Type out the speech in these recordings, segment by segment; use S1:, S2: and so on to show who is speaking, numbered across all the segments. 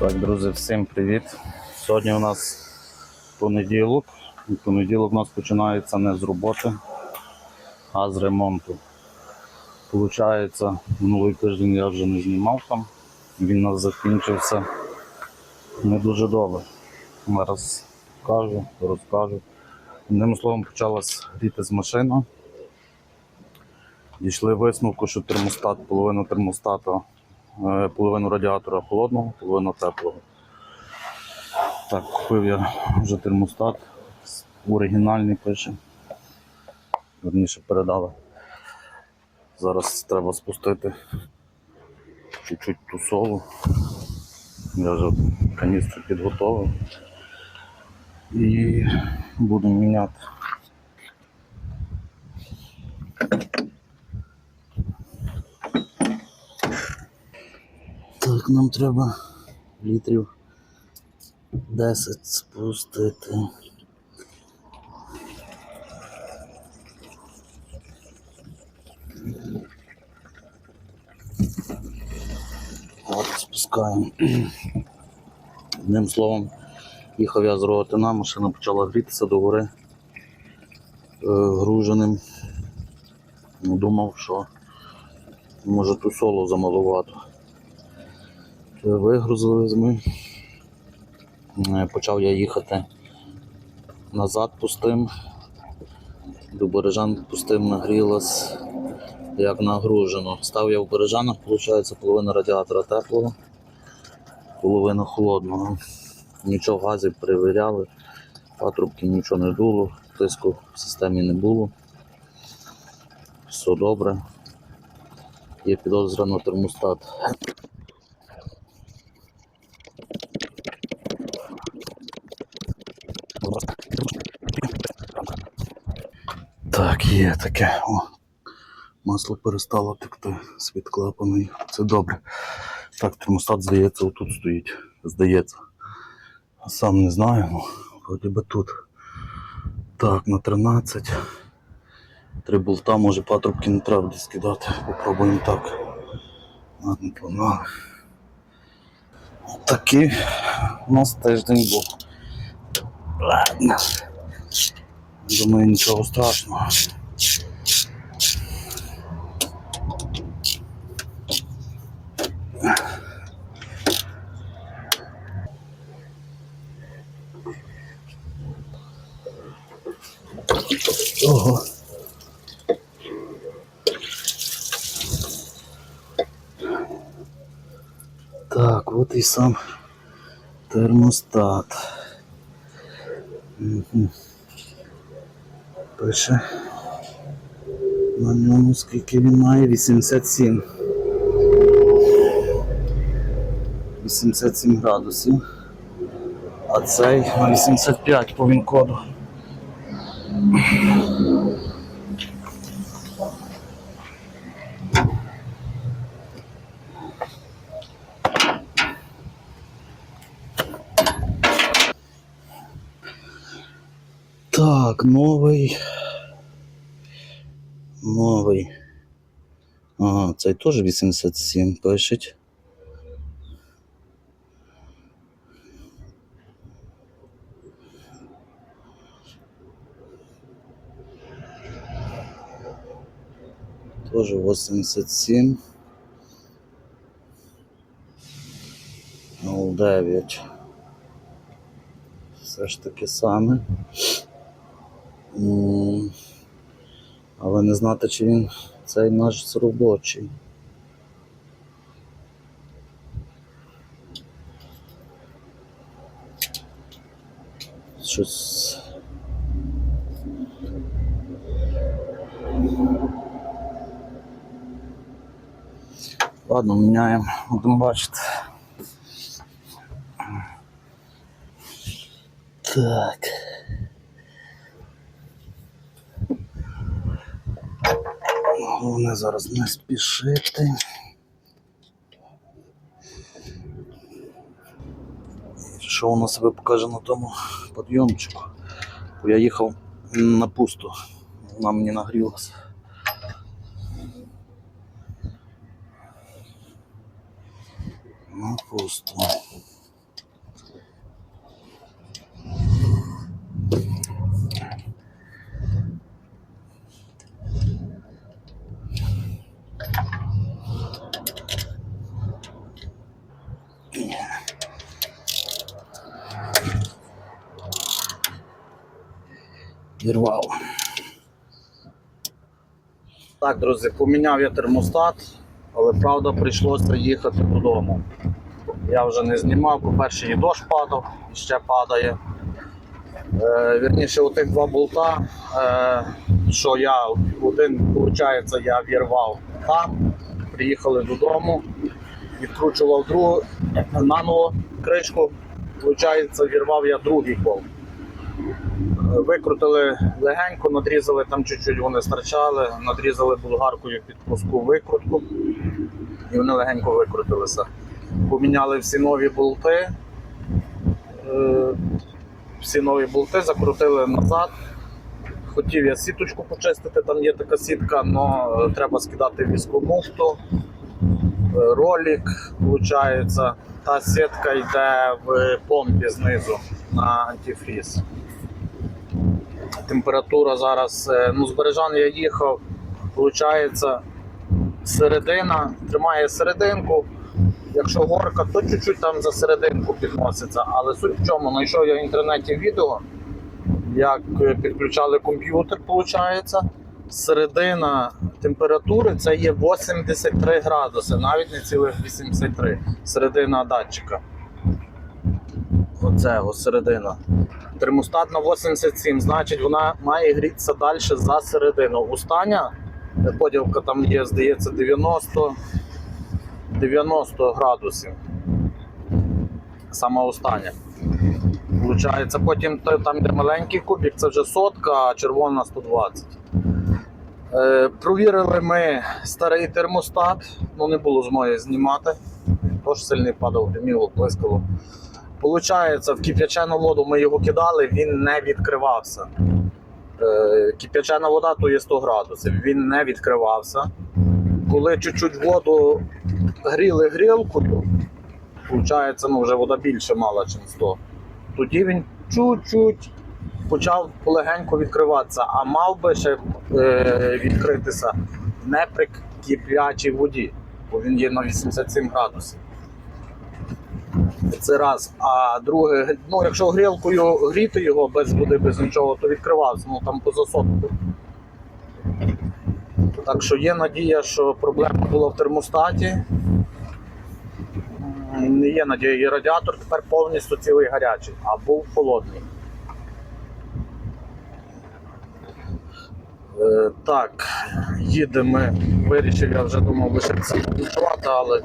S1: всім привіт. Сьогодні у нас понеділок. І понеділок у нас починається не з роботи, а з ремонту. Получається, минулий тиждень я вже не знімав там. Він у нас закінчився не дуже добре. Зараз кажу, розкажу. Одним словом, почалась грітись машина. Дійшли висновку, що термостат, половина термостата половину радіатора холодного, половину теплого. Так, купив я вже термостат. Оригінальний пише. Верніше передали. Зараз треба спустити чуть-чуть ту солу. Я вже каністру підготовив. І буду міняти. Нам треба літрів 10 спустити. От, спускаємо. Одним словом, їхав я з Рогатина, машина почала грітися до гори е, груженим. Думав, що може ту соло замалувати. Вигрузили ми. Е, Почав я їхати назад пустим. До Бережан пустим нагрілась, як нагружено. Став я в Бережанах, виходить, половина радіатора теплого, половина холодного. Нічого газів перевіряли, патрубки нічого не дуло, тиску в системі не було. Все добре. Є підозра на термостат. Так, є таке. О, масло перестало текти з-під клапаної. Це добре. Так, термостат, здається, отут стоїть. Здається. Сам не знаю, ну, вроді би тут. Так, на 13. Три болта, може патрубки не треба десь кидати. Попробуємо так. Ладно, погнали. Такий у нас тиждень був. Ладно. Думаю, нічого страшного. Ого. Так, от і сам термостат. Мгм. Пише. На ньому скільки він має? 87. 87 градусів. А цей на 85 по він-коду. Так, новий. Новий. Ага, цей теж 87 пишуть. Тоже 87. 09. Все ж таки саме. Але не знати, чи він цей наш робочий. Щось. Ладно, міняємо, будемо бачити. Так. Головне зараз не спішити. Що воно себе покаже на тому підйомчику? Бо я їхав на пусту, вона мені нагрілася. На пусту. Вірвав. Так, друзі, поміняв я термостат, але правда прийшлося їхати додому. Я вже не знімав, по-перше, і дощ падав, і ще падає. Е, вірніше, тих два болта, е, що я один, виходить, я вірвав там, приїхали додому, відкручував другу, наново кришку, виходить, вірвав я другий болт. Викрутили легенько, надрізали там чуть-чуть вони стирчали, надрізали болгаркою під плоску викрутку, і вони легенько викрутилися. Поміняли всі нові болти. Е, всі нові болти закрутили назад. Хотів я сіточку почистити, там є така сітка, але треба скидати військомуфту, е, ролик, виходить. Та сітка йде в помпі знизу на антифріз. Температура зараз, е, ну, з Бережан я їхав, виходить, середина, тримає серединку. Якщо горка, то чуть-чуть там за серединку підноситься. Але суть в чому, знайшов я в інтернеті відео, як е, підключали комп'ютер, виходить. Середина температури це є 83 градуси, навіть не цілих 83. Середина датчика. Оце ось середина. Термостат на 87, значить вона має грітися далі за середину. Устання е, поділка там є, здається, 90. 90 градусів. Саме остання. Получається, потім там, де маленький кубик, це вже сотка, а червона 120. Е, провірили ми старий термостат, ну не було змоги знімати. Тож сильний падав, гриміло, плескало. Получається, в кип'ячену воду ми його кидали, він не відкривався. Е, кип'ячена вода то є 100 градусів, він не відкривався. Коли чуть-чуть воду гріли грілкою, виходить, ну вже вода більше мала, ніж 100, тоді він чуть-чуть почав полегенько відкриватися, а мав би ще е, відкритися не при киплячій воді, бо він є на 87 градусів. Це раз. А друге, ну якщо грілкою гріти його без води, без нічого, то відкривався, ну там поза сотку. Так що є надія, що проблема була в термостаті. Не є надія, і радіатор тепер повністю цілий гарячий, а був холодний. Е, так, їдемо. Вирішив, я вже думав лишитися ночувати, але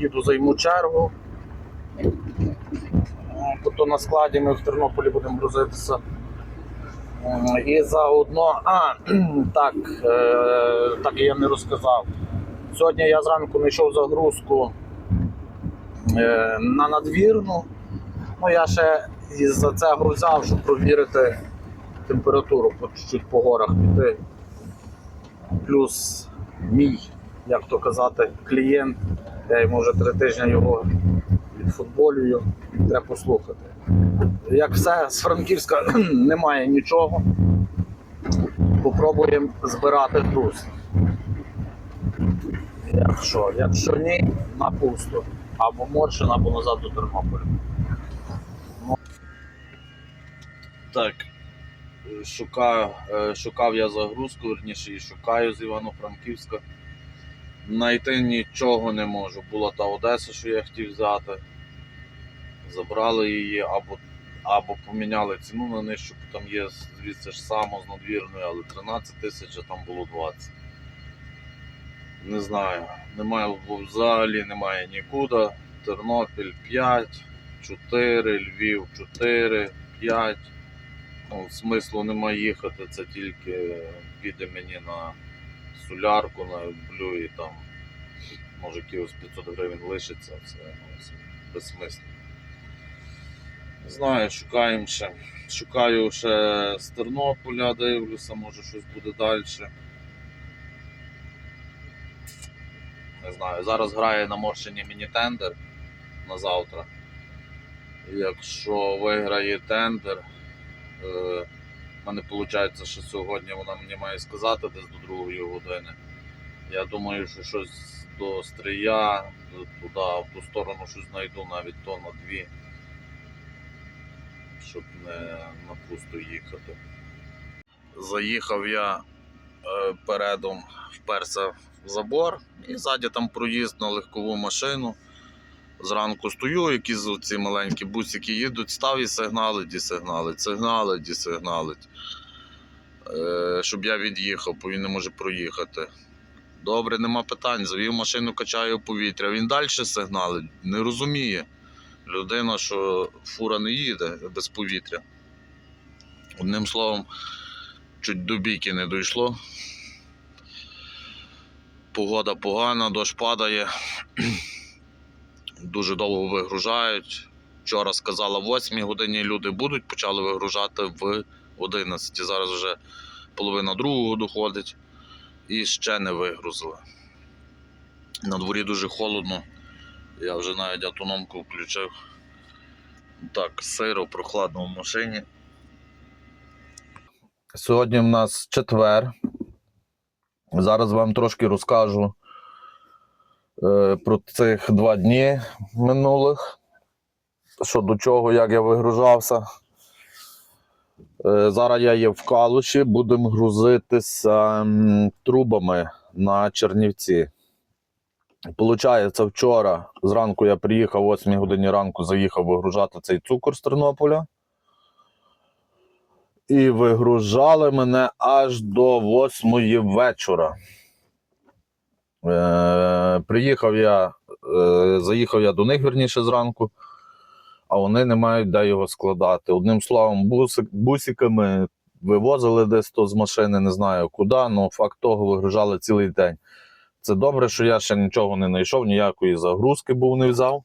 S1: їду займу чергу. Е, Тобто на складі ми в Тернополі будемо грузитися. І заодно, а, так, е, так я не розказав. Сьогодні я зранку знайшов загрузку е, на надвірну. Ну, я ще із-за цього взяв, щоб провірити температуру по чуть-чуть по горах піти. Плюс мій, як то казати, клієнт. Я йому вже три тижні його відфутболюю, треба послухати. Як все з Франківська немає нічого. Попробуємо збирати груз. Якщо, якщо ні, на пусто. Або Моршин, або назад до Тернополя. Так. Шукаю, е, шукав я загрузку, верніше і шукаю з Івано-Франківська. Найти нічого не можу. Була та Одеса, що я хотів взяти. Забрали її або або поміняли ціну на нижчу, бо там є звідси ж само з надвірною, але 13 тисяч, а там було 20. Не знаю, немає взагалі немає нікуди. Тернопіль 5, 4, Львів 4, 5. Ну, смислу немає їхати, це тільки піде мені на солярку, на блю і там може якихось 500 гривень лишиться, це ну, безсмислено. Знаю, шукаємо ще. Шукаю ще з Тернополя, дивлюся, може щось буде далі. Не знаю. Зараз грає на Морщині міні-тендер на завтра. Якщо виграє тендер, е, в мене виходить, що сьогодні вона мені має сказати десь до другої години. Я думаю, що щось до стрия, туди, в ту сторону щось знайду, навіть то на дві щоб не на пусто їхати. Заїхав я е, передом, вперся в забор, і ззаді там проїзд на легкову машину. Зранку стою, якісь ці маленькі бусики їдуть, став і сигналить, і сигналить, сигналить, і сигналить. Е, щоб я від'їхав, бо він не може проїхати. Добре, нема питань. Завів машину, качаю повітря. Він далі сигналить, не розуміє. Людина, що фура не їде без повітря. Одним словом, чуть до бійки не дійшло. Погода погана, дощ падає. Дуже довго вигружають. Вчора сказала, в 8 годині люди будуть, почали вигружати в 11. Зараз вже половина другого доходить і ще не вигрузили. На дворі дуже холодно. Я вже навіть автономку включив. Так, сиро, прохладно в машині. Сьогодні в нас четвер. Зараз вам трошки розкажу е, про цих два дні минулих. Що до чого, як я вигружався. Е, зараз я є в Калуші, будемо грузитися трубами на Чернівці. Получається, вчора зранку я приїхав, о 8 годині ранку заїхав вигружати цей цукор з Тернополя. І вигружали мене аж до 8 вечора. Е, приїхав я, е, заїхав я до них верніше зранку, а вони не мають де його складати. Одним словом, бусик, бусиками вивозили десь то з машини, не знаю куди, але факт того вигружали цілий день. Це добре, що я ще нічого не знайшов, ніякої загрузки був не взяв.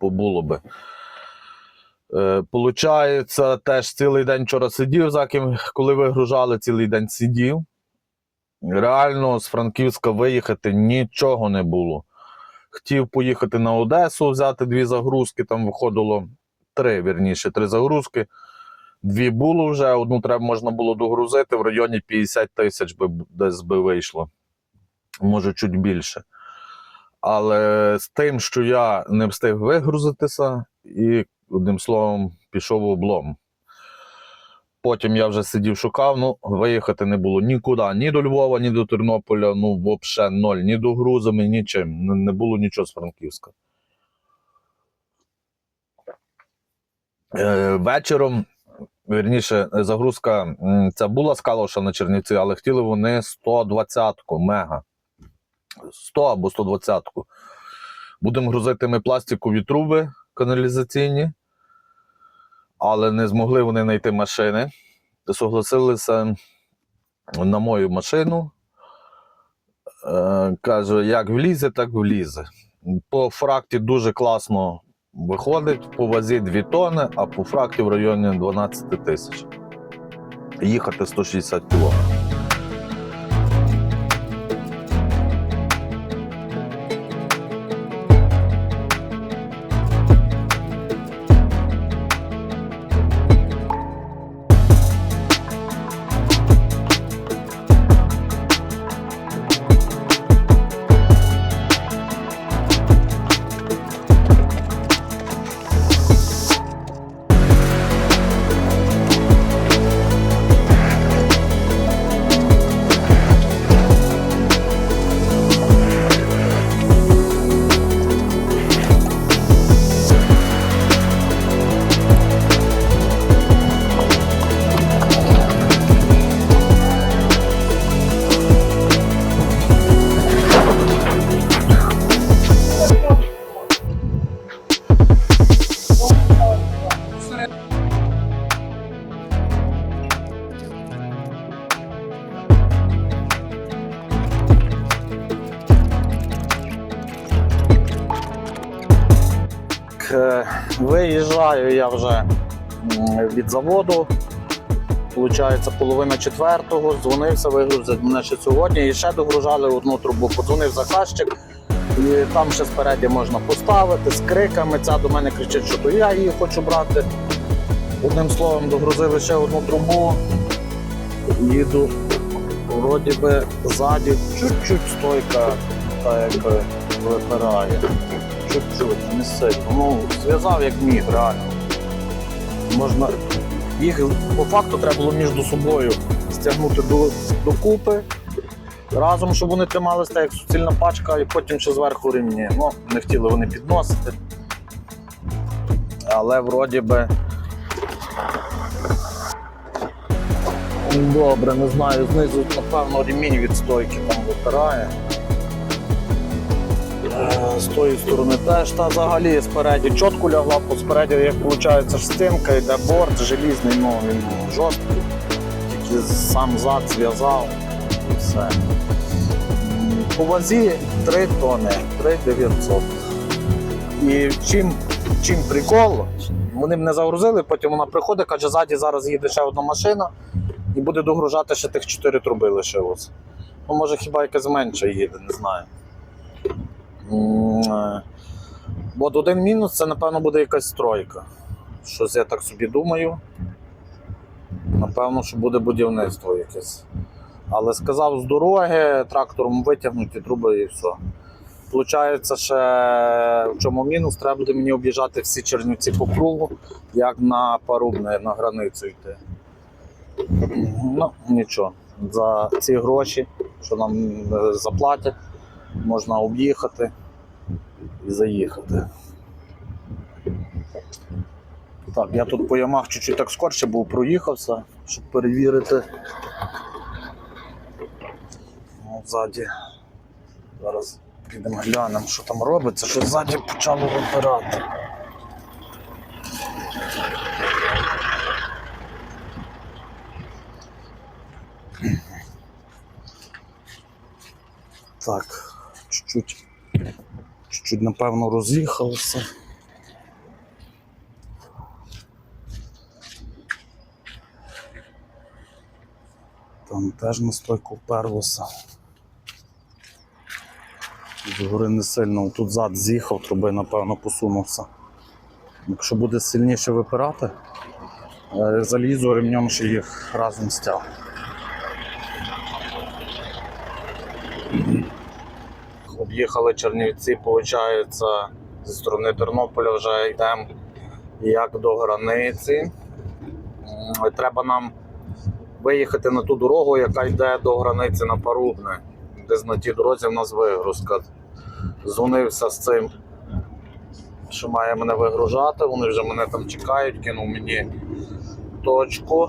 S1: Бо було би. Е, Получається, теж цілий день вчора сидів, за ким, коли вигружали, цілий день сидів. Реально з Франківська виїхати нічого не було. Хотів поїхати на Одесу, взяти дві загрузки, там виходило три, вірніше, три загрузки. Дві було вже, одну треба можна було догрузити, в районі 50 тисяч би десь би вийшло. Може, чуть більше. Але з тим, що я не встиг вигрузитися, і, одним словом, пішов в облом. Потім я вже сидів, шукав, ну, виїхати не було нікуди, ні до Львова, ні до Тернополя, ну, взагалі ноль, ні до грузами, нічим. Не, було нічого з Франківська. Е, вечором, вірніше, загрузка це була з Калоша на Чернівці, але хотіли вони 120-ку мега. 100 або 120-ку. Будемо грузити ми пластикові труби каналізаційні, але не змогли вони знайти машини. Согласилися на мою машину. Е, каже, як влізе, так влізе. По фракті дуже класно виходить, по вазі 2 тони, а по фракті в районі 12 тисяч. Їхати 160 кілометрів. Я вже від заводу. Получається, половина четвертого. Дзвонився, вигрузять мене ще сьогодні. І ще догружали одну трубу. Подзвонив заказчик, і там ще спереді можна поставити з криками. Ця до мене кричить, що то я її хочу брати. Одним словом, догрузили ще одну трубу. Їду. Вроді би ззаді чуть-чуть стойка, та як випирає. Чуть-чуть, не сильно. Ну, зв'язав як міг, реально. Можна Їх по факту треба було між собою стягнути до, докупи разом, щоб вони трималися так, як суцільна пачка, і потім ще зверху ремні. Ну, не хотіли вони підносити. Але вроді би. Добре, не знаю, знизу, напевно, ремінь від стойки там випирає. З тої сторони теж та взагалі спереді чітко лягла, по спереді, як виходить, штинка, йде борт желізний, ну він жорсткий. Тільки сам зад зв'язав і все. По вазі 3 тони, 3900. І чим, чим прикол, вони мене загрузили, потім вона приходить, каже, ззаді зараз їде ще одна машина і буде догружати ще тих 4 труби лишилось. Ну, може хіба якась менша їде, не знаю. Е, От один мінус це, напевно, буде якась стройка. Щось я так собі думаю. Напевно, що буде будівництво якесь. Але сказав з дороги, трактором витягнуті труби і все. Получається, ще в чому мінус, треба буде мені об'їжджати всі чернівці по кругу, як на парубне, на границю йти. Ну, нічого. За ці гроші, що нам е, заплатять, можна об'їхати і заїхати. Так, я тут по ямах чуть-чуть так скорше був, проїхався, щоб перевірити. Ну, ззаді. Зараз підемо глянемо, що там робиться, що ззаді почало випирати. Так, чуть-чуть, чуть-чуть, напевно, роз'їхалося. Там теж на стойку вперлося. Згори не сильно, тут зад з'їхав, труби, напевно, посунувся. Якщо буде сильніше випирати, е, залізу ремнем ще їх разом стяг. Об'їхали Чернівці, виходить, зі сторони Тернополя вже йдемо як до границі. Треба нам виїхати на ту дорогу, яка йде до границі на Парубне. Десь на тій дорозі в нас вигрузка. Дзвонився з цим, що має мене вигружати. Вони вже мене там чекають, кинув мені точку.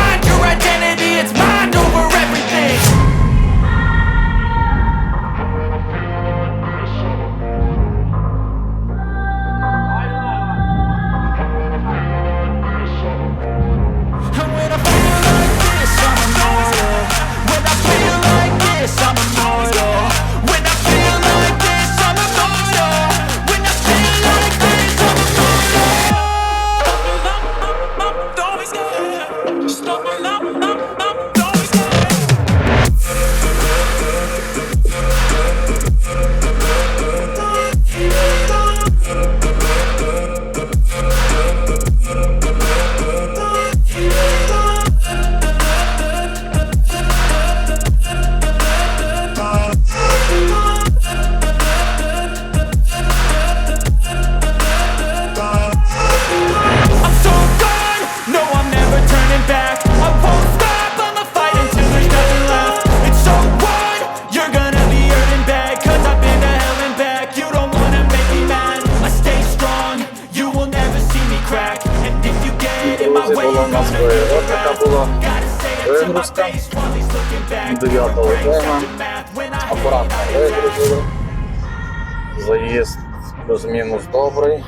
S1: плюс-мінус добрий.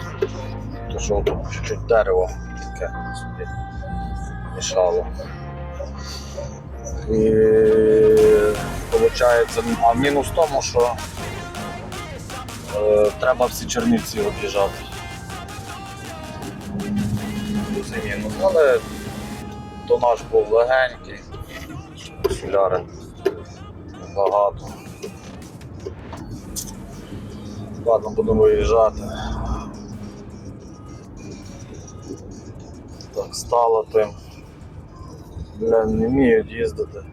S1: То що тут чуть-чуть дерево таке собі мішало. І виходить, а мінус в тому, що е, треба всі чернівці об'їжджати. І мінус. Але тонаж був легенький, соляри багато. Ладно, будемо виїжджати. Так, стало тим. Бля, не вміють їздити.